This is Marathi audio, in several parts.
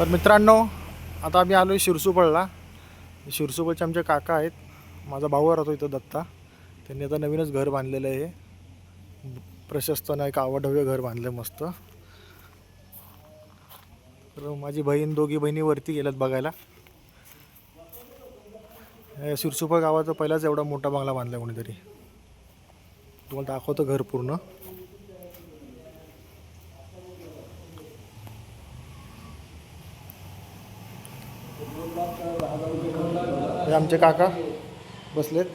तर मित्रांनो आता आम्ही आलो आहे शिरसुपळला. शिरसुपळचे आमचे काका आहेत. माझा भाऊ राहतो इथं दत्ता. त्यांनी आता नवीनच घर बांधलेलं आहे. प्रशस्त नाही एक आवडभव्य घर बांधलं मस्त. तर माझी बहीण दोघी बहिणी वरती गेल्यात बघायला. शिरसुपळ गावाचा पहिलाच एवढा मोठा बंगला बांधला कोणीतरी. तुम्हाला दाखवतो घर पूर्ण. हे आमचे काका बसलेत.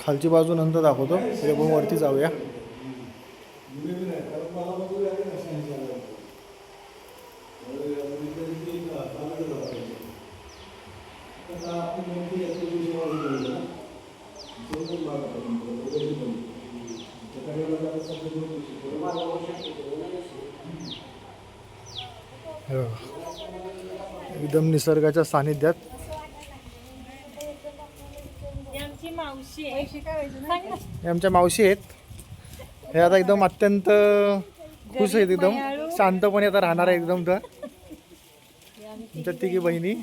खालची बाजू नंतर दाखवतो. तरी आपण वरती जाऊया हे बघा. एकदम निसर्गाच्या सानिध्यात. आमच्या मावशी आहेत. हे आता एकदम अत्यंत खुश आहेत एकदम. शांतपणे आता राहणार आहे एकदम तर. तुमच्या तिघी बहिणी.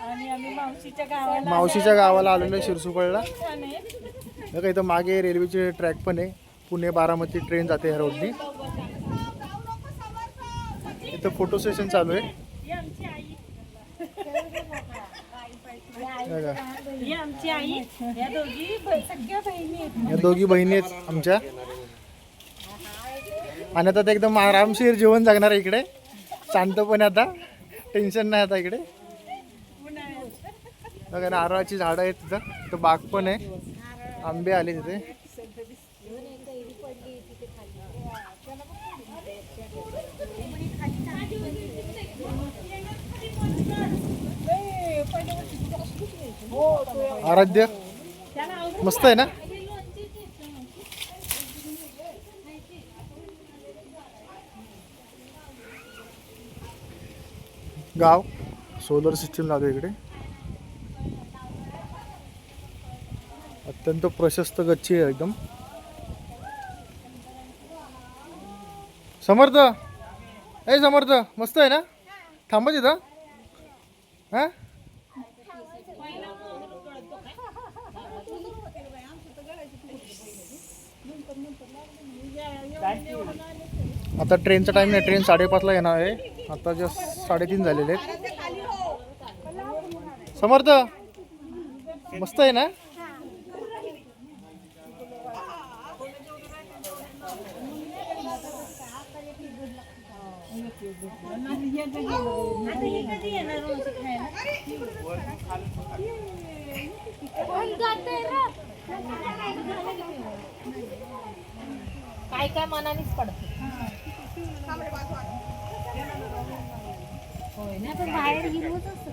आणि आम्ही मावशीच्या गावाला मावशीच्या गावाला आलेलो आहे. बघा इथं मागे रेल्वेचे ट्रॅक पण आहे. पुणे बारामती ट्रेन जाते ह्या रोडनी. इथं फोटो सेशन चालू आहे. का. या दोघी बहिणी आहेत आमच्या. आणि आता ते एकदम आरामशीर जीवन जगणार आहे इकडे. शांतपणे आता. टेन्शन नाही आता इकडे. बघा नारळाची झाडं आहेत तिथं. तिथं बाग पण आहे. आंबे आले तिथे. आराध्य मस्त आहे ना? गाव सोलर सिस्टीम लागेल इकडे. अत्यंत प्रशस्त गच्ची आहे एकदम. समर्थ. ए समर्थ मस्त आहे ना? थांबा तिथं. हा? आता ट्रेनचा टाइम नाही ट्रेन साडेपाचला येणार आहे. आता जस्ट साडेतीन झालेले आहेत. समर्थ मस्त आहे ना? काय काय मनानेच पडत. होय ना पण बाहेर हिरवच असतं